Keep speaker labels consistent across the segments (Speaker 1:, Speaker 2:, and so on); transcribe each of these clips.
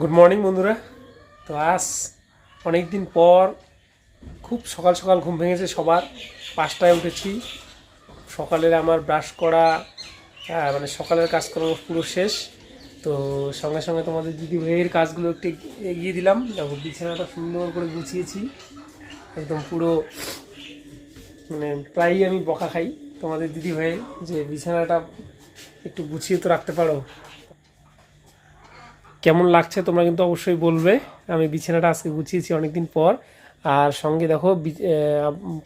Speaker 1: Good morning বন্ধুরা। তো আজ অনেক দিন পর খুব সকাল সকাল ঘুম ভেঙেছে সবার। পাঁচটায় উঠেছি। সকালের আমার ব্রাশ করা মানে সকালের কাজকর্ম পুরো শেষ। তো সঙ্গে সঙ্গে তোমাদের দিদি ভাইয়ের কাজগুলো একটু এগিয়ে দিলাম। দেখো, বিছানাটা সুন্দর করে গুছিয়েছি। একদম পুরো মানে প্রায়ই আমি বকা খাই। তোমাদের দিদি ভাইয়ের যে বিছানাটা একটু গুছিয়ে তো রাখতে পারো। কেমন লাগছে তোমরা কিন্তু অবশ্যই বলবে। আমি বিছানাটা আজকে গুছিয়েছি অনেকদিন পর। আর সঙ্গে দেখো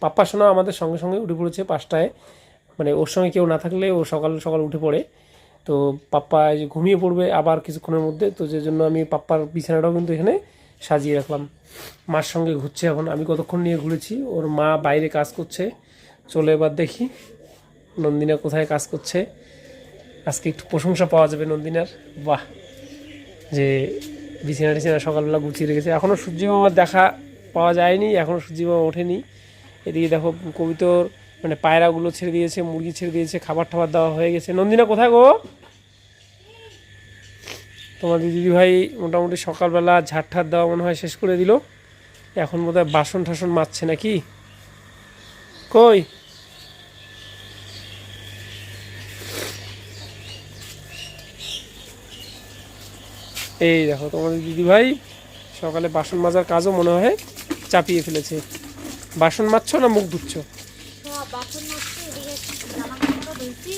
Speaker 1: পাপ্পা সোনা আমাদের সঙ্গে সঙ্গে উঠে পড়েছে পাঁচটায়। মানে ওর সঙ্গে কেউ না থাকলে ও সকাল সকাল উঠে পড়ে। তো পাপ্পা এই যে ঘুমিয়ে পড়বে আবার কিছুক্ষণের মধ্যে। তো যে জন্য আমি পাপ্পার বিছানাটাও কিন্তু এখানে সাজিয়ে রাখলাম। মার সঙ্গে ঘুরছে এখন। আমি কতক্ষণ নিয়ে ঘুরেছি? ওর মা বাইরে কাজ করছে। চলে এবার দেখি নন্দিনা কোথায় কাজ করছে। আজকে একটু প্রশংসা পাওয়া যাবে নন্দিনার। বাহ! যে বিছানা টিছানা সকালবেলা গুছিয়ে রেখেছে। এখনও সূর্যি মামার দেখা পাওয়া যায়নি এখনও সূর্যি ওঠেনি। এদিকে দেখো, কবিতর মানে পায়রাগুলো ছেড়ে দিয়েছে, মুরগি ছেড়ে দিয়েছে খাবার টাবার দেওয়া হয়ে গেছে। নন্দিনা, কোথায় গো? তোমাদের দিদিভাই মোটামুটি সকালবেলা ঝাড় ঠাড় দেওয়া মনে হয় শেষ করে দিল। এখন বোধহয় বাসন টাসন মাজছে নাকি? কই? এই দেখো তোমাদের দিদিভাই সকালে বাসন মাজার কাজও মনে হয় চাপিয়ে ফেলেছে। বাসন মাজছো না মুখ ধুচ্ছো?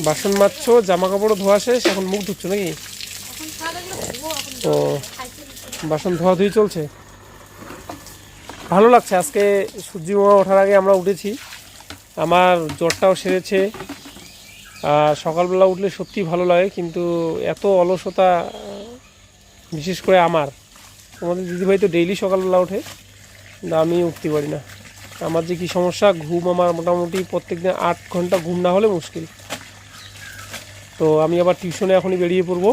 Speaker 2: বাসন এদিকে জামা
Speaker 1: কাপড়ও ধোয়া শেষ, এখন মুখ ধুচ্ছো নাকি? ও, বাসন ধোয়া ধুই চলছে? ভালো লাগছে, আজকে সূর্যি মামা ওঠার আগে আমরা উঠেছি। আমার জ্বরটাও সেরেছে। আর সকালবেলা উঠলে সত্যি ভালো লাগে, কিন্তু এত অলসতা বিশেষ করে আমার। তোমাদের দিদিভাই তো ডেইলি সকালবেলা ওঠে কিন্তু আমি উঠতে পারি না। আমার যে কী সমস্যা ঘুম আমার মোটামুটি প্রত্যেকদিন আট ঘণ্টা ঘুম না হলে মুশকিল। তো আমি আবার টিউশনে এখনই বেরিয়ে পড়ব।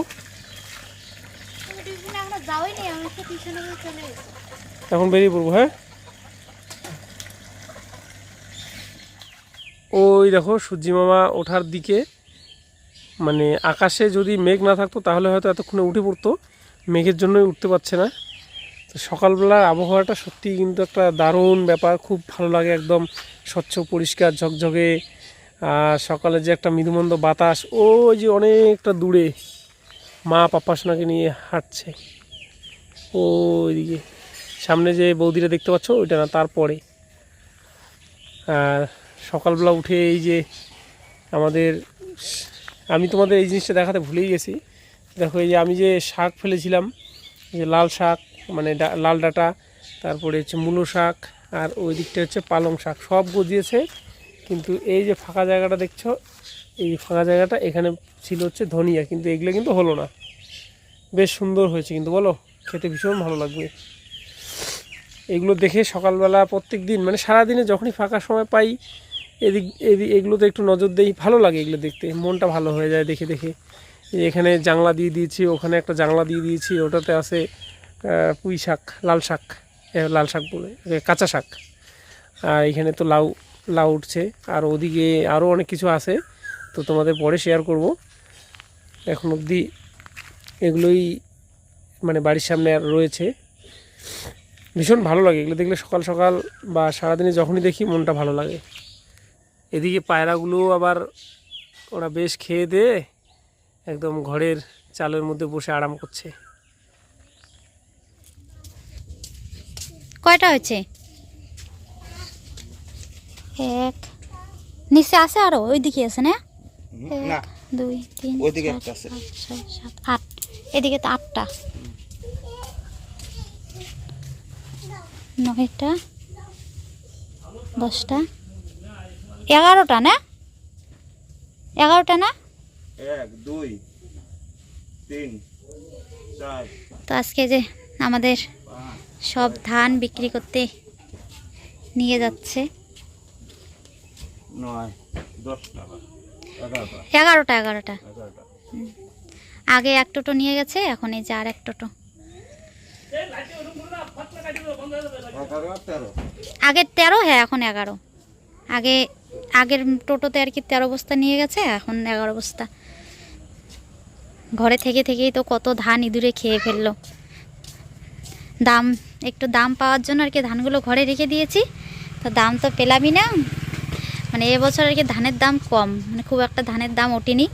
Speaker 2: এখন
Speaker 1: বেরিয়ে পড়ব হ্যাঁ? ওই দেখো সূর্যি মামা ওঠার দিকে মানে আকাশে যদি মেঘ না থাকতো তাহলে হয়তো এতক্ষণে উঠে পড়তো। মেঘের জন্যই উঠতে পারছে না। তো সকালবেলার আবহাওয়াটা সত্যি কিন্তু একটা দারুণ ব্যাপার। খুব ভালো লাগে একদম স্বচ্ছ, পরিষ্কার, ঝকঝকে। আর সকালে যে একটা মৃদুমন্দ বাতাস, ওই যে অনেকটা দূরে মা পাপ্পা সোনাকে নিয়ে হাঁটছে। ও ওইদিকে সামনে যে বৌদিটা দেখতে পাচ্ছ, ওইটা না, তারপরে। আর সকালবেলা উঠে এই যে আমাদের, আমি তোমাদের এই জিনিসটা দেখাতে ভুলেই গেছি। দেখো এই যে আমি যে শাক ফেলেছিলাম, যে লাল শাক মানে লাল ডাঁটা, তারপরে হচ্ছে মূলো শাক, আর ওই দিকটা হচ্ছে পালং শাক, সব গজিয়েছে। কিন্তু এই যে ফাঁকা জায়গাটা দেখছ, এই ফাঁকা জায়গাটা এখানে ছিল হচ্ছে ধনিয়া, কিন্তু এগুলো কিন্তু হলো না। বেশ সুন্দর হয়েছে কিন্তু, বলো? খেতে ভীষণ ভালো লাগবে। এগুলো দেখে সকালবেলা প্রত্যেক দিন মানে সারাদিনে যখনই ফাঁকা সময় পাই, এদিক এদিক এগুলোতে একটু নজর দেই, ভালো লাগে এগুলো দেখতে, মনটা ভালো হয়ে যায় দেখে দেখে। এখানে জাংলা দিয়ে দিয়েছি, ওখানে একটা জাংলা দিয়ে দিয়েছি, ওটাতে আছে পুঁই শাক, লাল শাক লাল শাক বলে কাঁচা শাক। আর এখানে তো লাউ লাউ উঠছে, আর ওদিকে আরও অনেক কিছু আছে, তো তোমাদের পরে শেয়ার করব। এখন অবধি এগুলোই মানে বাড়ির সামনে আর রয়েছে। ভীষণ ভালো লাগে, এগুলো দেখলে সকাল সকাল বা সারাদিনে যখনই দেখি মনটা ভালো লাগে। এদিকে পায়রাগুলো আবার ওরা বেশ খেয়ে দিয়ে একদম ঘরের চালের মধ্যে বসে আরাম করছে।
Speaker 2: কয়টা হয়েছে? এক। নিচে আছে আরও? ওইদিকে আছে না?
Speaker 3: না।
Speaker 2: এক দুই তিন
Speaker 3: ওইদিকে একটা আছে।
Speaker 2: ছয় সাত আট। এদিকে তো আটটা। নয়টা দশটা। এগারোটা না? এগারোটা না?
Speaker 3: এক দুই তিন চার
Speaker 2: তো আজকে যে আমাদের সব ধান বিক্রি করতে নিয়ে যাচ্ছে।
Speaker 3: এগারোটা।
Speaker 2: এগারোটা আগে এক টোটো নিয়ে গেছে এখন এই যে আর এক টোটো। আগে তেরো হ্যাঁ এখন এগারো। আগে আগের টোটোতে আর কি তেরো বস্তা নিয়ে গেছে এখন এগারো বস্তা। ঘরে থেকে থেকেই তো কত ধান ইঁদুরে খেয়ে ফেলল। দাম, একটু দাম পাওয়ার জন্য আর কি ধানগুলো ঘরে রেখে দিয়েছি। তো দাম তো পেলামই না। মানে এবছর আর কি ধানের দাম কম। মানে খুব একটা ধানের দাম ওঠেনি।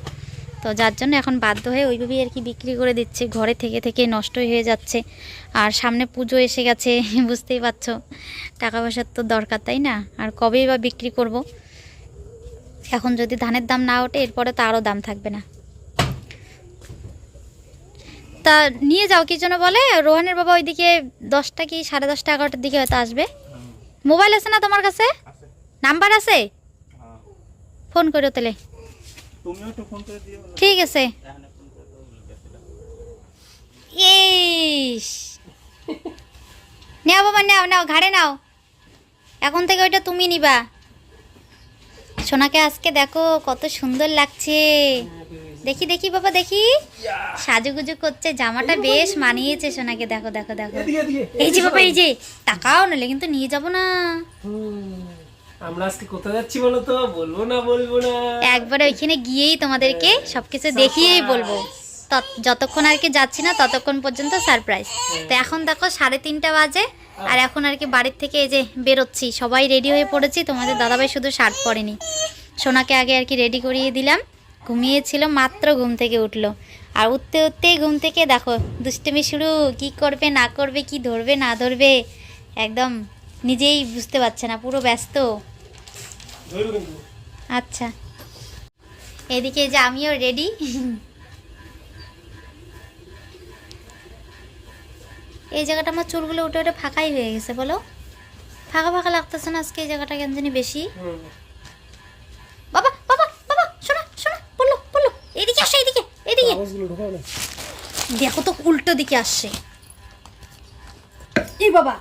Speaker 2: তো যার জন্য এখন বাধ্য হয়ে ওইভাবেই আর কি বিক্রি করে দিচ্ছে। ঘরে থেকে থেকে নষ্ট হয়ে যাচ্ছে। আর সামনে পুজো এসে গেছে, বুঝতেই পারছ। টাকা পয়সার তো দরকার, তাই না? আর কবেই বা বিক্রি করব? এখন যদি ধানের দাম না ওঠে, এরপরে তো আরও দাম থাকবে না। তা নিয়ে যাও, কি জন্য বলে? রোহানের বাবা ওইদিকে দশটা কি সাড়ে দশটা এগারোটার দিকে হয়তো আসবে। মোবাইল আছে না তোমার কাছে? নাম্বার আছে? ফোন করো তাহলে। ঠিক আছে। নাও বাবা, নাও নাও, ঘাড়ে নাও। এখন থেকে ওইটা তুমি নিবা। সোনাকে আজকে দেখো, কত সুন্দর লাগছে। দেখি দেখি বাবা দেখি। সাজুগুজু করছে জামাটা বেশ মানিয়েছে সোনাকে দেখো দেখো দেখো। এই যে বাবা এই যে টাকাও নিলে কিন্তু নিয়ে যাব না।
Speaker 1: আমরা আজকে কোথায় যাচ্ছি বলো তো? বলব না বলব না।
Speaker 2: একবারে ওইখানে গিয়েই তোমাদেরকে সবকিছু দেখিয়েই বলব। যতক্ষণ আর কি যাচ্ছি না ততক্ষণ পর্যন্ত সারপ্রাইজ তো এখন দেখো সাড়ে তিনটা বাজে। আর এখন আর কি বাড়ির থেকে এই যে বেরোচ্ছি। সবাই রেডি হয়ে পড়েছি। তোমাদের দাদাভাই শুধু শার্ট পরেনি। সোনাকে আগে আর কি রেডি করিয়ে দিলাম। ঘুমিয়েছিল মাত্র ঘুম থেকে উঠল। আর উঠতে উঠতেই ঘুম থেকে দেখো, দুষ্টুমি শুরু, কি করবে, না করবে, কি ধরবে, না ধরবে, একদম নিজেই বুঝতে পারছে না, পুরো ব্যস্ত। আচ্ছা। এদিকে যে আমিও রেডি এই জায়গাটা আমার চুলগুলো উঠে উঠে ফাঁকাই হয়ে গেছে, বলো? ফাঁকা ফাঁকা লাগতেছে না আজকে এই জায়গাটা কেন জানি বেশি। আসো এদিকে এদিকে। দেখো তো উল্টো দিকে আসছে। এই বাবা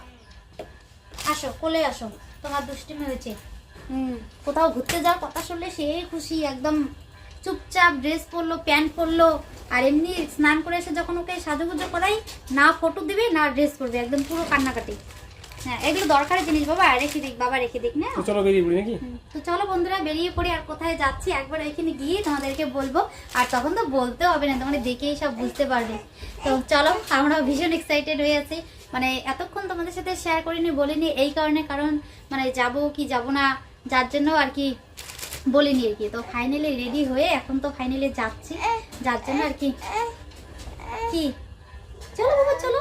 Speaker 2: আসো কোলে আসো তোমার দুষ্টিমি হয়েছে। হুম কোথাও ঘুরতে যাওয়ার কথা শুনলে সে খুশি একদম চুপচাপ ড্রেস পরলো প্যান্ট পরলো আর এমনি স্নান করে এসে যখন ওকে সাজুগুজো করাই না ফটো দিবে না ড্রেস করবে একদম পুরো কান্নাকাটি। হ্যাঁ এগুলো দরকারি জিনিস বাবা রেখে দিক বাবা রেখে দিক না?
Speaker 1: তো চলো বেরিয়ে পড়ি নাকি?
Speaker 2: তো চলো বন্ধুরা বেরিয়ে পড়ি আর কোথায় যাচ্ছি একবার এখানে গিয়ে তোমাদেরকে বলব। আর তখন তো বলতে হবে না তোমরা দেখেই সব বুঝতে পারবে। তো চলো আমরা ভীষণ এক্সাইটেড হয়ে আছি। মানে এতক্ষণ তোমাদের সাথে শেয়ার করিনি বলিনি এই কারণে কারণ মানে যাব কি যাব না যার জন্য আর কি বলিনি আর কি। তো ফাইনালি রেডি হয়ে এখন তো ফাইনালি যাচ্ছি যার জন্য আর কি কি? চলো বাবা চলো।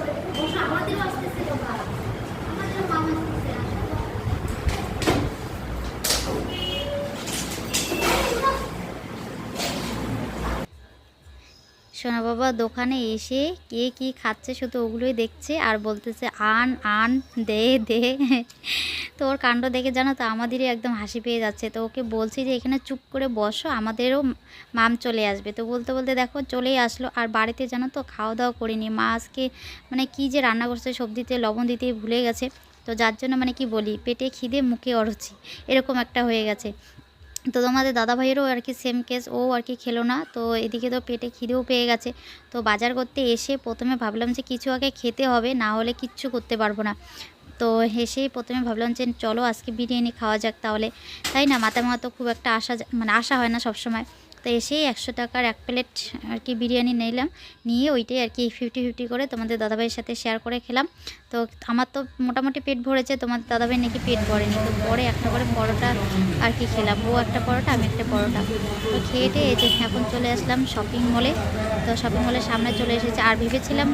Speaker 2: আমাদেরও আসতেছে বাবা আমাদেরও মামা আসতেছে সোনা বাবা দোকানে এসে কে কি খাচ্ছে শুধু ওগুলোই দেখছে আর বলতেছে, আন আন, দে দে। তো ওর কাণ্ড দেখে জানো তো, আমাদেরই একদম হাসি পেয়ে যাচ্ছে। তো ওকে বলছি যে, এখানে চুপ করে বসো, আমাদেরও মাম চলে আসবে। তো বলতে বলতে দেখো চলেই আসলো। আর বাড়িতে জানো তো খাওয়া দাওয়া করিনি। মা আজকে মানে কি যে রান্না করছে সবজিতে লবণ দিতে ভুলে গেছে। তো যার জন্য মানে কি বলি, পেটে খিদে, মুখে অরুচি, এরকম একটা হয়ে গেছে। তো তোমাদের দাদা ভাইয়েরও আর কি সেম কেস ও আর কি খেলো না। তো এদিকে তো পেটে খিদেও পেয়ে গেছে। তো বাজার করতে এসে প্রথমে ভাবলাম যে কিছু আগে খেতে হবে, না হলে কিচ্ছু করতে পারব না। তো হেসেই প্রথমে ভাবলাম যে চলো আজকে বিরিয়ানি খাওয়া যাক তাহলে। তাই না? মাথা মাথা খুব একটা যা- মানে আশা হয় না সবসময়। তো এসেই একশো টাকার এক প্লেট আর কি বিরিয়ানি নিলাম। নিয়ে ওইটাই আর কি ফিফটি ফিফটি করে তোমাদের দাদাভাইয়ের সাথে শেয়ার করে খেলাম। তো আমার তো মোটামুটি পেট ভরেছে, তোমাদের দাদাভাই নাকি পেট ভরেনি। তো পরে একটা করে পরোটা আর কি খেলাম। ও একটা পরোটা, আমি একটা পরোটা। তো খেয়ে এই যে এখন চলে আসলাম শপিং মলে তো শপিং মলের সামনে চলে এসেছে। আর ভেবেছিলাম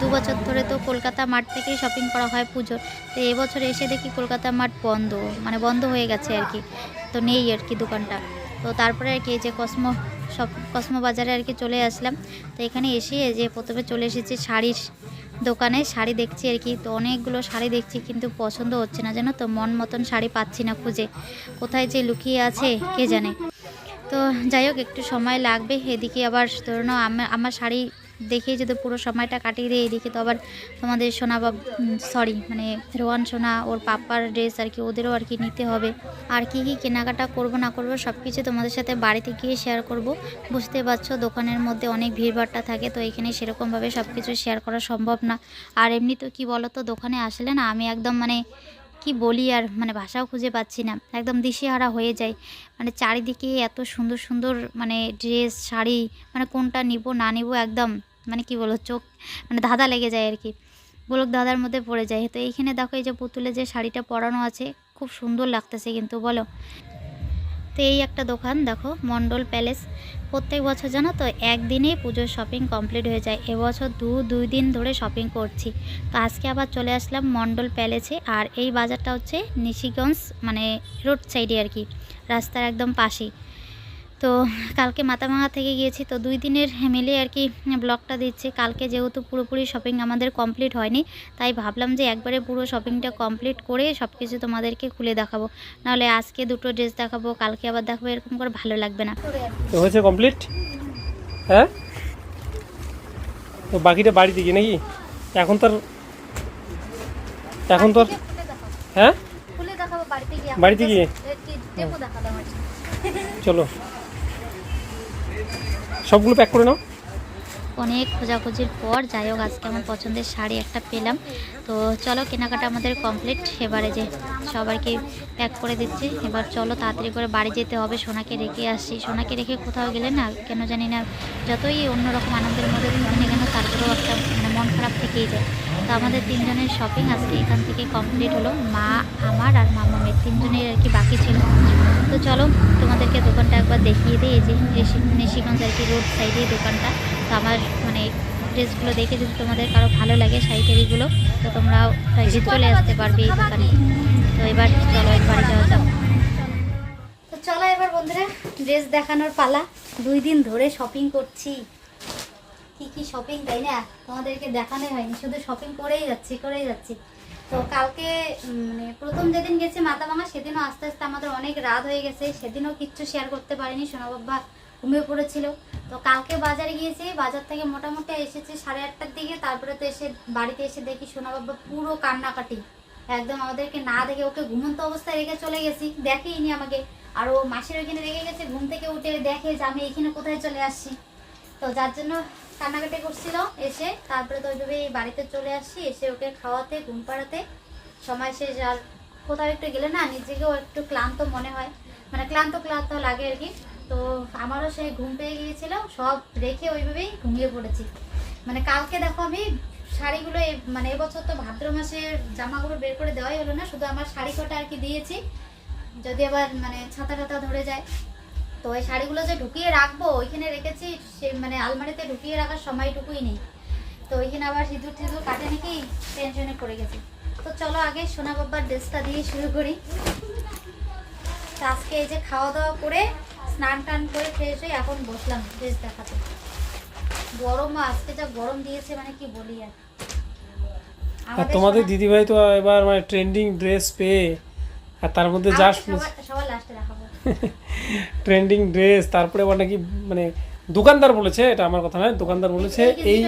Speaker 2: দু বছর ধরে তো কলকাতা মাঠ থেকেই শপিং করা হয় পুজোর। তো এবছর এসে দেখি কলকাতা মাঠ বন্ধ। মানে বন্ধ হয়ে গেছে আর কি। তো নেই আর কি দোকানটা। তো তারপরে আর কি যে কসমো, সব কসমো বাজারে আর কি চলে আসলাম। তো এখানে এসে যে প্রথমে চলে এসেছি শাড়ির দোকানে, শাড়ি দেখছি আর কি। তো অনেকগুলো শাড়ি দেখছি কিন্তু পছন্দ হচ্ছে না যেন তো, মন মতন শাড়ি পাচ্ছি না খুঁজে। কোথায় যে লুকিয়ে আছে, কে জানে। তো যাই হোক, একটু সময় লাগবে, এদিকে আবার ধরুন আমার আমার শাড়ি দেখেই যদি পুরো সময়টা কাটিয়ে দিই এদিকে তো আবার তোমাদের সোনা বা সরি মানে রোয়ান সোনা, ওর পাপার ড্রেস আর কি, ওদেরও আর কি নিতে হবে। আর কি কি কেনাকাটা করব, না করব সব কিছু তোমাদের সাথে বাড়িতে গিয়ে শেয়ার করব। বুঝতে পারছ, দোকানের মধ্যে অনেক ভিড়ভাড়টা থাকে, তো এখানে সেরকমভাবে সব কিছু শেয়ার করা সম্ভব না। আর এমনি তো কী বলো তো দোকানে আসলে না, আমি একদম মানে কি বলি আর মানে ভাষাও খুঁজে পাচ্ছি না। একদম দিশেহারা হয়ে যায় মানে চারিদিকে এত সুন্দর সুন্দর মানে ড্রেস শাড়ি মানে কোনটা নিব, না নিব একদম মানে কি বলো চোখ মানে ধাঁধা লেগে যায় আর কি। গোলক ধাঁধার মধ্যে পড়ে যায় তো এইখানে দেখো এই যে পুতুলে যে শাড়িটা পরানো আছে, খুব সুন্দর লাগতেছে কিন্তু বলো। তো এই একটা দোকান দেখো, মন্ডল প্যালেস। প্রত্যেক বছর জানো তো, একদিনেই পুজোর শপিং কমপ্লিট হয়ে যায়। এবছর দু, দুই দিন ধরে শপিং করছি। তো আজকে আবার চলে আসলাম মন্ডল প্যালেসে আর এই বাজারটা হচ্ছে নিশিগঞ্জ মানে রোড সাইডে আর কি, রাস্তার একদম পাশেই। তো কালকে মাথাভাঙা থেকে গিয়েছি তো দুই দিনের মিলে আর কি ব্লগটা দিচ্ছি। কালকে যেহেতু পুরোপুরি শপিং আমাদের কমপ্লিট হয়নি তাই ভাবলাম যে একবারে পুরো শপিংটা কমপ্লিট করে সব কিছু তোমাদেরকে খুলে দেখাবো। নাহলে আজকে দুটো ড্রেস দেখাবো কালকে আবার দেখাবো এরকম করে ভালো লাগবে না।
Speaker 1: তো হয়েছে কমপ্লিট হ্যাঁ? তো বাকিটা বাড়িতে গিয়ে নাকি? এখন তো আর এখন তো আর হ্যাঁ?
Speaker 2: বাড়িতে গিয়ে।
Speaker 1: বাড়িতে গিয়ে?
Speaker 2: দেখো দেখালাম আর
Speaker 1: চলো। সবগুলো প্যাক করে নাও।
Speaker 2: অনেক খোঁজাখুঁজির পর, যাই হোক, আজকে আমার পছন্দের শাড়ি একটা পেলাম। তো চলো, কেনাকাটা আমাদের কমপ্লিট এবারে যে সবাইকে প্যাক করে দিচ্ছি। এবার চলো, তাড়াতাড়ি করে বাড়ি যেতে হবে। সোনাকে রেখে আসছি সোনাকে রেখে কোথাও গেলে না, কেন জানি না, যতই অন্যরকম আনন্দের মধ্যে থাকি কেন, তারপরেও একটা মানে মন খারাপ থেকেই যায়। তো আমাদের তিনজনের শপিং আজকে এখান থেকে কমপ্লিট হলো। মা, আমার আর মামামের তিনজনের আর কি বাকি ছিল। তো চলো, তোমাদেরকে দোকানটা একবার দেখিয়ে দিই, এই যে নিশিগঞ্জ আর কি রোড সাইডে দোকানটা। তো আমার মানে ড্রেসগুলো দেখে যদি তোমাদের কারও ভালো লাগে, শাড়ি টাড়িগুলো, তো তোমরাও চলে আসতে পারবে এই দোকানে। তো এবার চলো একবার যাওয়া যাক। তো চলো এবার বন্ধুরা ড্রেস দেখানোর পালা। দুই দিন ধরে শপিং করছি। কি কি শপিং তাই না? তোমাদেরকে দেখানোই হয়নি, শুধু শপিং করেই যাচ্ছি করেই যাচ্ছি। তো কালকে মানে প্রথম যেদিন গেছি মাথাভাঙা সেদিনও আস্তে আস্তে আমাদের অনেক রাত হয়ে গেছে। সেদিনও কিচ্ছু শেয়ার করতে পারিনি সোনাবাবা ঘুমিয়ে পড়েছিল। তো কালকে বাজারে গিয়েছি, বাজার থেকে মোটামুটি এসেছি সাড়ে আটটার দিকে, তারপরে তো এসে বাড়িতে এসে দেখি সোনাবাবা পুরো কান্নাকাটি। একদম আমাদেরকে না দেখে ওকে ঘুমন্ত অবস্থায় রেখে চলে গেছি, দেখেইনি আমাকে। আর ও মাসির ওইখানে রেখে গেছে, ঘুম থেকে উঠে দেখে যে আমি এখানে কোথায় চলে আসছি। তো যার জন্য কান্নাকাটি করছিল, এসে তারপরে তো ওইভাবে বাড়িতে চলে আসছি, এসে ওকে খাওয়াতে, ঘুম পাড়াতে। সময় শেষ, আর কোথাও একটু গেলে না নিজেকেও একটু ক্লান্ত মনে হয়। মানে ক্লান্ত ক্লান্ত লাগে আর কি। তো আমারও সেই ঘুম পেয়ে গিয়েছিল, সব রেখে ওইভাবেই ঘুমিয়ে পড়েছি। মানে কালকে দেখো আমি শাড়িগুলো মানে এবছর তো ভাদ্র মাসের জামাগুলো বের করে দেওয়াই হলো না, শুধু আমার শাড়ি কটা আর কি দিয়েছি। যদি আবার মানে ছাতা টাতা ধরে যায়। তো ওই শাড়িগুলো যে ঢুকিয়ে রাখব ওইখানে রেখেছি সে মানে আলমারিতে ঢুকিয়ে রাখার সময়টুকুই নেই। তো ওইখানে আবার সিঁদুর টিঁদুর কাটে নাকি টেনশনে পড়ে গেছি। তো চলো আগে সোনা বাবার ড্রেসটা দিয়ে শুরু করি। আজকে এই যে খাওয়া দাওয়া করে স্নান টান করে ফ্রেশ হয়ে এখন বসলাম ড্রেস দেখাতে। গরম আজকে যা গরম দিয়েছে মানে কি বলি আর।
Speaker 1: আর তোমাদের দিদিভাই তো এবার মানে ট্রেন্ডিং ড্রেস পেয়ে আর তার মধ্যে যা
Speaker 2: দেখাবো।
Speaker 1: ট্রেন্ডিং ড্রেস তারপরে আবার নাকি মানে দোকানদার বলেছে এটা আমার কথা নয় দোকানদার বলেছে
Speaker 2: এই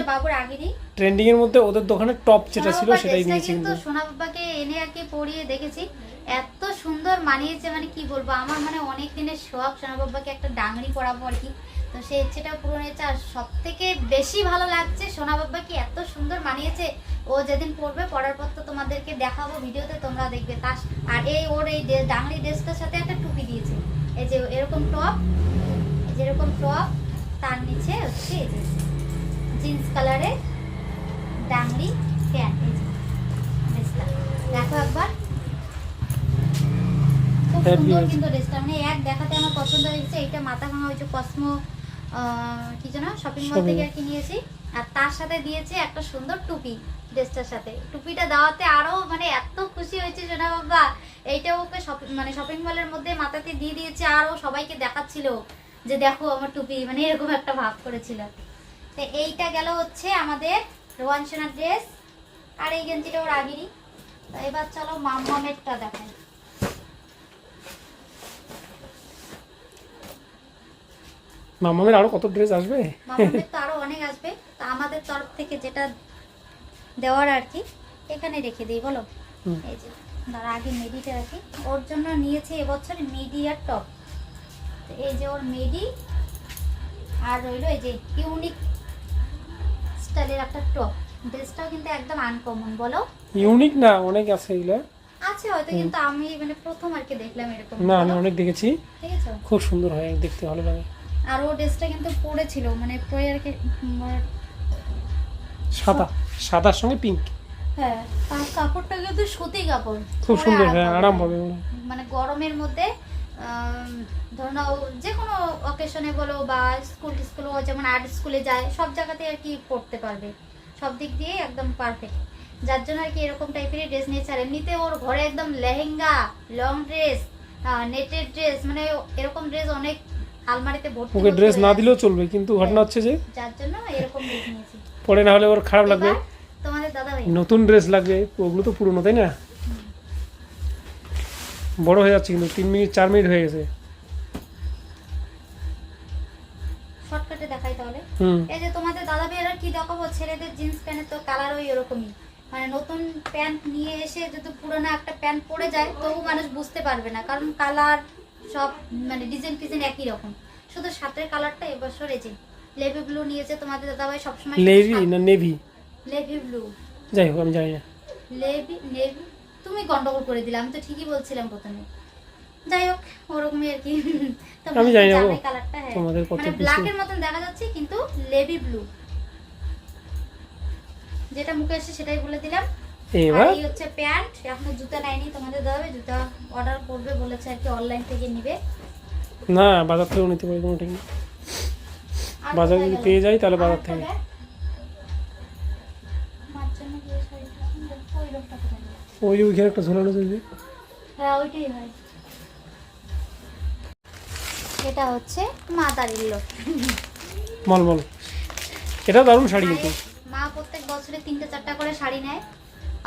Speaker 1: ট্রেন্ডিং এর মধ্যে ওদের দোকানে টপ যেটা ছিল সেটাই নিয়েছি কিন্তু।
Speaker 2: সোনা বাবাকে এনে আর কি পরিয়ে দেখেছি। এত সুন্দর মানিয়েছে মানে কি বলব আমার মানে অনেক দিনের শখ সোনা বাবাকে একটা ডাংরি পরাবো আর কি। তো সেই ইচ্ছেটা পূরণ হয়েছে। আর সব থেকে বেশি ভালো লাগছে সোনা বাবাকে এত সুন্দর মানিয়েছে? ও যেদিন পরবে পড়ার পর তো তোমাদেরকে দেখাবো ভিডিওতে তোমরা দেখবে তার আর এই ওর এই ডাংরি ড্রেসটার সাথে একটা টুপি দিয়েছে। এই যে এরকম টপ যেরকম টপ তার নিচে হচ্ছে এই যে জিন্স কালারের ডাংরি প্যান্ট। এই ড্রেসটা। দেখো একবার। খুব সুন্দর কিন্তু ড্রেসটা। মানে এক দেখাতে আমার পছন্দ হয়েছে। এইটা মাথা ভাঙা হয়েছে কসমো কি যেন শপিং মল থেকে আর কি নিয়েছি। আর তার সাথে দিয়েছে একটা সুন্দর টুপি ড্রেসটার সাথে। টুপিটা দেওয়াতে আরও মানে এত খুশি হয়েছে সোনা বাবা। এইটা ওকে মানে শপিং মলের মধ্যে মাথাতে দিয়ে দিয়েছে আর ও সবাইকে দেখাচ্ছিল যে দেখো আমার টুপি মানে এরকম একটা ভাব করেছিল। তো এইটা গেল হচ্ছে আমাদের রোহান সোনার ড্রেস আর এই গেঞ্জিটা ওর আগেরই। তো এবার চলো মামামেরটা দেখাই।
Speaker 1: মামামের আরও কত ড্রেস আসবে?
Speaker 2: তো আরও অনেক আসবে। তা আমাদের তরফ থেকে যেটা দেওয়ার আর কি এখানে রেখে দিই বলো? এই যে দাঁড়া আগে মেডিটা রাখি। ওর জন্য নিয়েছে এবছর মেডি আর টপ। এই যে ওর মেডি আর রইল এই যে ইউনিক স্টাইলের একটা টপ। ড্রেসটাও কিন্তু একদম আনকমন বলো?
Speaker 1: ইউনিক না অনেক আছে এগুলো।
Speaker 2: আছে হয়তো কিন্তু আমি মানে প্রথম আর কি দেখলাম এরকম
Speaker 1: না আমি অনেক দেখেছি।
Speaker 2: ঠিক আছে
Speaker 1: খুব সুন্দর হয় দেখতে ভালো লাগে।
Speaker 2: আর ও ড্রেসটা কিন্তু পরেছিল মানে পরে আর
Speaker 1: সাদা সাদার সঙ্গে পিঙ্ক
Speaker 2: হ্যাঁ আর কাপড়টা কিন্তু সুতি কাপড়।
Speaker 1: খুব সুন্দর হ্যাঁ আরাম
Speaker 2: না।
Speaker 1: পাবে মনে
Speaker 2: গরমের মধ্যে ধরো নাও যে কোনো অকেশনে বলো বা স্কুল স্কুল যেমন আর্ট স্কুলে যায় সব জায়গাতে আর কি পড়তে পারবে। সব দিক দিয়ে একদম পারফেক্ট যার জন্য আর কি এরকম টাইপের ড্রেস নিয়েছে। আর এমনিতে ওর ঘরে একদম লেহেঙ্গা লং ড্রেস নেটের ড্রেস মানে এরকম ড্রেস অনেক আলমারিতে ভর্তি
Speaker 1: ওকে ড্রেস না দিলেও চলবে কিন্তু ঘটনা হচ্ছে যে
Speaker 2: যার জন্য এরকম ড্রেস নিয়েছি।
Speaker 1: পরে না হলে ওর খারাপ লাগবে।
Speaker 2: তোমাদের দাদা ভাই
Speaker 1: নতুন ড্রেস লাগবে ওগুলো তো পুরনো তাই না? বড় হয়ে যাচ্ছে কিন্তু তিন মিনিট চার মিনিট হয়ে গেছে।
Speaker 2: শর্টকাটে দেখাই তাহলে। এই যে তোমাদের দাদা ভাইয়েরা কি দেখাবো? ছেলেদের জিন্স প্যান্টের তো কালার ওই এরকমই। মানে নতুন প্যান্ট নিয়ে এসে যদি পুরোনো একটা প্যান্ট পরে যায় তবু মানুষ বুঝতে পারবে না। কারণ কালার সব মানে ডিজাইন ফিজাইন একই রকম। শুধু শার্টের কালারটা এবছর এই যে লেভি ব্লু নিয়েছে তোমাদের দাদা ভাই সবসময়
Speaker 1: লেভি না নেভি
Speaker 2: লেভি ব্লু
Speaker 1: যাই হোক আমি জানি না।
Speaker 2: লেভি নেভি তুমি গন্ডগোল করে দিলে আমি তো ঠিকই বলছিলাম প্রথমে। যাই হোক ওরকমই আর কি।
Speaker 1: আমি জানি না
Speaker 2: কালারটা হ্যাঁ।
Speaker 1: তোমাদের কত
Speaker 2: মানে। ব্ল্যাকের মতন দেখা যাচ্ছে কিন্তু লেভি ব্লু যেটা মুখে এসে সেটাই বলে দিলাম।
Speaker 1: এবার?
Speaker 2: এই হচ্ছে প্যান্ট। এখনও জুতা নেয়নি তোমাদের দাদা ভাই জুতা অর্ডার করবে বলেছে আর কি অনলাইন থেকে নিবে।
Speaker 1: না বাজার থেকেও নিতে পারি কোনো ঠিক
Speaker 2: আর
Speaker 1: বাজার যদি পেয়ে যাই তাহলে বাজার থেকে।
Speaker 2: ওই
Speaker 1: ওইখানে একটা ঝোলানো চলবে
Speaker 2: হ্যাঁ ওইটাই হয়। এটা হচ্ছে মাদারির লোক।
Speaker 1: মল মল এটা দারুণ শাড়ি কিন্তু।
Speaker 2: মা প্রত্যেক বছরে তিনটে চারটা করে শাড়ি নেয়।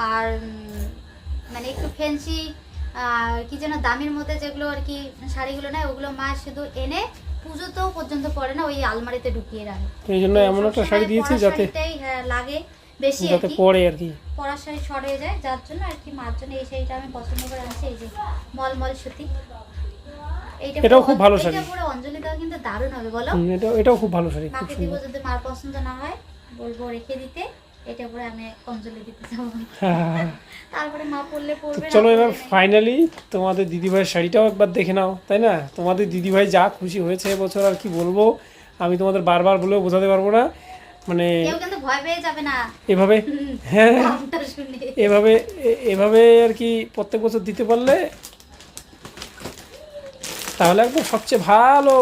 Speaker 2: আর মানে একটু ফ্যান্সি কি যেন দামের মধ্যে যেগুলো আর কি শাড়িগুলো নেয় ওগুলো মা শুধু এনে পুজোতেও পর্যন্ত পরে না ওই আলমারিতে ঢুকিয়ে রাখে
Speaker 1: এই জন্য এমন একটা শাড়ি দিয়েছি যাতে
Speaker 2: হ্যাঁ, লাগে বেশি
Speaker 1: যাতে পরে আর কি।
Speaker 2: পরার শাড়ি শর্ট হয়ে যায় যার জন্য আর কি মার জন্য এই শাড়িটা আমি পছন্দ করে আনছি এই যে মলমল সুতি।
Speaker 1: এটাও খুব ভালো শাড়ি।
Speaker 2: পুরো অঞ্জলি দেওয়া কিন্তু দারুণ হবে বলো।
Speaker 1: এটা এটাও খুব ভালো শাড়ি খুব সুন্দর।
Speaker 2: যদি মার পছন্দ না হয় বলব রেখে দিতে। এটা পরে আমি অঞ্জলি দিতে যাব। তারপরে মা পড়লে পড়বে
Speaker 1: চলো এবার ফাইনালি তোমাদের দিদিভাইয়ের শাড়িটাও একবার দেখে নাও তাই না? তোমাদের দিদিভাই যা খুশি হয়েছে এবছর আর কি বলব আমি তোমাদের বারবার বলেও বোঝাতে পারব না। মানে এভাবে হ্যাঁ। এভাবে এভাবে আর কি প্রত্যেক বছর দিতে পারলে তাহলে একদম সবচেয়ে ভালো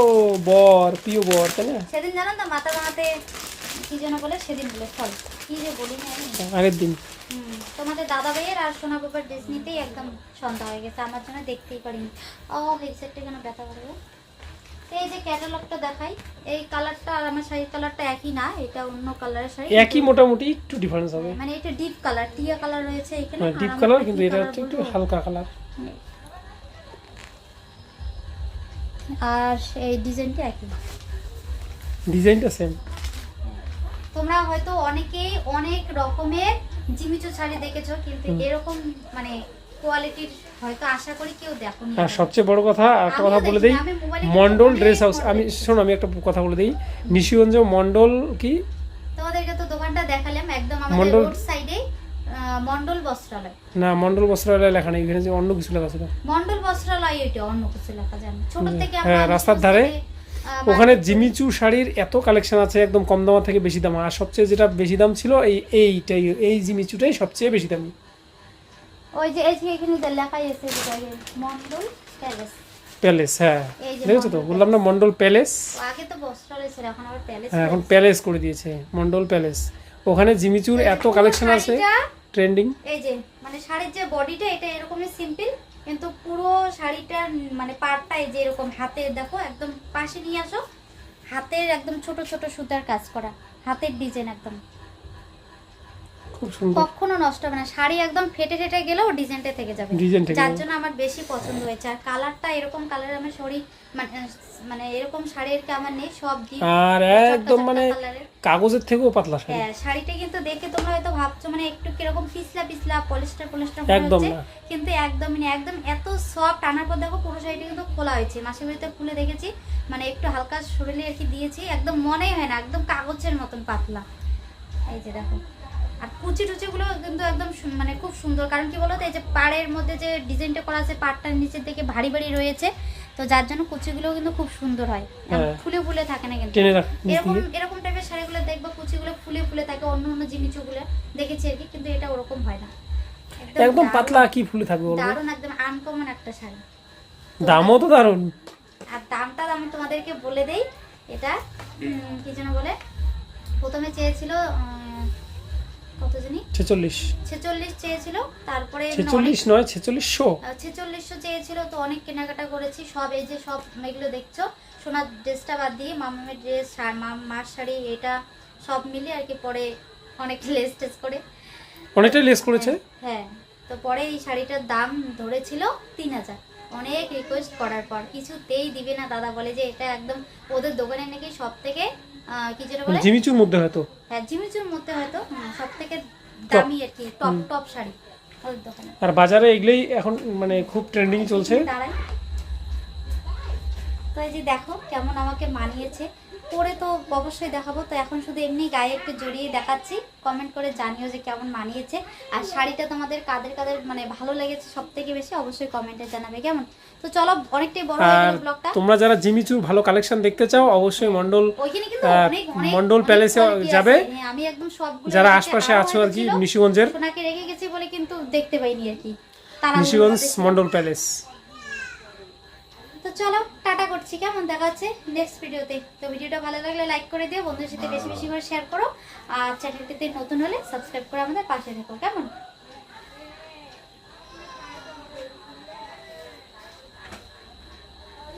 Speaker 1: বর প্রিয় বর তাই না?
Speaker 2: সেদিন জানো তো মাথা বানাতে কি যেন বলে? সেদিন বলে ফল। কি যে বলি না
Speaker 1: আগের দিন।
Speaker 2: তোমাদের দাদা ভাইয়ের আর সোনা বাবার ড্রেস নিতেই একদম সন্ধ্যা হয়ে গেছে আমার জন্য দেখতেই পারিনি। ও হেডসেটটা কেন ব্যথা করব এই যে ক্যাটালগটা দেখাই এই কালারটা আর আমার শাড়ির কালারটা একই না এটা অন্য কালারের শাড়ি।
Speaker 1: একই মোটামুটি একটু ডিফারেন্স হবে।
Speaker 2: মানে এটা ডিপ কালার টিয়া কালার রয়েছে এখানে
Speaker 1: হ্যাঁ ডিপ কালার কিন্তু এটা হচ্ছে একটু হালকা কালার
Speaker 2: আর এই ডিজাইনটা একই।
Speaker 1: ডিজাইনটা সেম
Speaker 2: তোমরা হয়তো অনেকেই অনেক রকমের জিমিচু শাড়ি দেখেছ কিন্তু এরকম মানে কোয়ালিটির হয়তো আশা করি কেউ দেখোনি
Speaker 1: আর সবচেয়ে বড় কথা একটা কথা বলে দেই মন্ডল ড্রেস হাউস আমি। শোনো আমি একটা কথা বলে দিই নিশিগঞ্জ মন্ডল কি?
Speaker 2: তোমাদেরকে তো দোকানটা দেখালাম একদম আমাদের রোড সাইডে মন্ডল বস্ত্রালয়।
Speaker 1: না মন্ডল বস্ত্রালয় লেখা নেই এখানে যে অন্য কিছু লেখা ছিল
Speaker 2: মন্ডল বস্ত্রালয় এটা অন্য কিছু লেখা জানি ছোট থেকে আমরা
Speaker 1: হ্যাঁ, রাস্তার ধারে। ওখানে জিমিচু শাড়ির এত কালেকশন আছে একদম কম দাম থেকে বেশি দাম। আর সবচেয়ে যেটা বেশি দাম ছিল এই এইটাই এই জিমিচুটাই সবচেয়ে বেশি দামি।
Speaker 2: ওই যে এই যে এখানে লেখাই আছে মন্ডল প্যালেস
Speaker 1: প্যালেস হ্যাঁ। দেখেছ তো? বললাম না মন্ডল প্যালেস
Speaker 2: আগে তো বস্ত্রালয় ছিল এখন আবার প্যালেস
Speaker 1: হ্যাঁ এখন প্যালেস করে দিয়েছে মন্ডল প্যালেস ওখানে জিমিচুর এত কালেকশন আছে ট্রেন্ডিং
Speaker 2: এই যে মানে শাড়ির যে বডিটা এটা এরকমই সিম্পল কিন্তু পুরো শাড়িটার মানে পাড়টা এই যে এরকম হাতে দেখো একদম পাশে নিয়ে আসো। হাতের একদম ছোট ছোট সুতার কাজ করা হাতের ডিজাইন একদম। কখনো নষ্ট হবে না। শাড়ি একদম ফেটে ফেটে গেলেও ডিজাইনটা থেকে যাবে। যার জন্য আমার বেশি পছন্দ হয়েছে। আর কালারটা এরকম কালার আমার শরীর মানে মানে এরকম শাড়ির আমার নেই সব ডিপ
Speaker 1: আর একদম মানে কাগজের থেকেও পাতলা শাড়ি।
Speaker 2: হ্যাঁ শাড়িটা কিন্তু দেখে তোমরা হয়তো ভাবছ মানে একটু কীরকম পিছলা পিছলা পলিস্টার পলিস্টার
Speaker 1: একদম
Speaker 2: কিন্তু না। একদম এত সফট আনার পর দেখো পুরো শাড়িটা কিন্তু খোলা হয়েছে। মাসের বাড়িতে খুলে দেখেছি মানে একটু হালকা শরীরে আর কি দিয়েছি একদম মনেই হয় না একদম কাগজের মতন পাতলা। এই যে দেখো। আর কুচি টুচিগুলো কিন্তু একদম মানে খুব সুন্দর কারণ কি বলতো এই যে পাড়ের মধ্যে যে ডিজাইনটা করা আছে পাড়টার নিচের দিকে ভারী ভারী রয়েছে তো যার জন্য কুচিগুলো কিন্তু খুব সুন্দর হয়।
Speaker 1: হ্যাঁ।
Speaker 2: ফুলে ফুলে থাকে না কিন্তু। এরকম এরকম টাইপের শাড়িগুলো দেখব কুচিগুলো ফুলে ফুলে থাকে অন্য অন্য জিনিসগুলো দেখেছি আর কি কিন্তু এটা ওরকম হয় না।
Speaker 1: একদম পাতলা কি ফুলে থাকবে
Speaker 2: দারুণ একদম আনকমন একটা শাড়ি।
Speaker 1: দামও তো দারুণ।
Speaker 2: আর দামটা আমি তোমাদেরকে বলে দেই। এটা কি যেন বলে? প্রথমে চেয়েছিল কত জানি?
Speaker 1: ছেচল্লিশ।
Speaker 2: ছেচল্লিশ চেয়েছিল তারপরে
Speaker 1: নয়।
Speaker 2: চেয়েছিল তো অনেক কেনাকাটা করেছি সব এই যে সব এগুলো দেখছ সোনার ড্রেসটা বাদ দিয়ে মামামের ড্রেস মার শাড়ি এটা সব মিলে আর কি পরে অনেক লেস টেস করে।
Speaker 1: অনেকটাই লেস করেছে?
Speaker 2: হ্যাঁ তো পরে এই শাড়িটার দাম ধরেছিল তিন হাজার। অনেক রিকোয়েস্ট করার পর কিছুতেই দিবে না দাদা বলে যে এটা একদম ওদের দোকানে নাকি সব থেকে কি যেটা বলে?
Speaker 1: জিমিচুর মধ্যে হয়তো।
Speaker 2: হ্যাঁ জিমিচুর মধ্যে হয়তো সব থেকে দামি আর কি টপ টপ শাড়ি
Speaker 1: আর বাজারে এগুলোই এখন মানে খুব ট্রেন্ডিং চলছে।
Speaker 2: তো এই যে দেখো কেমন আমাকে মানিয়েছে। পরে তো অবশ্যই দেখাবো। তো এখন শুধু এমনি গায়ে একটু জড়িয়ে দেখাচ্ছি। কমেন্ট করে জানিও যে কেমন মানিয়েছে। আর শাড়িটা তোমাদের কাদের কাদের মানে ভালো লেগেছে সব থেকে বেশি অবশ্যই কমেন্টে জানাবে কেমন? তো চলো অনেকটাই বড় হয়ে গেল ব্লগটা
Speaker 1: তোমরা যারা জিমিচুর ভালো কালেকশন দেখতে চাও অবশ্যই মন্ডল মন্ডল প্যালেসে যাবে।
Speaker 2: হ্যাঁ, আমি একদম সবগুলো
Speaker 1: যারা আশপাশে আছো আর কি নিশিগঞ্জের।
Speaker 2: সোনাকে রেখে গেছি বলে কিন্তু দেখতে পাইনি আর কি। তারা
Speaker 1: নিশিগঞ্জ মন্ডল প্যালেস
Speaker 2: চলো, টাটা করছি, কেমন? দেখা হচ্ছে নেক্সট ভিডিওতে তো ভিডিওটা ভালো লাগলে লাইক করে দিও বন্ধুর সাথে বেশি বেশি করে শেয়ার করো, আর চ্যানেলটিতে নতুন হলে সাবস্ক্রাইব করে আমাদের পাশে থেকো, কেমন?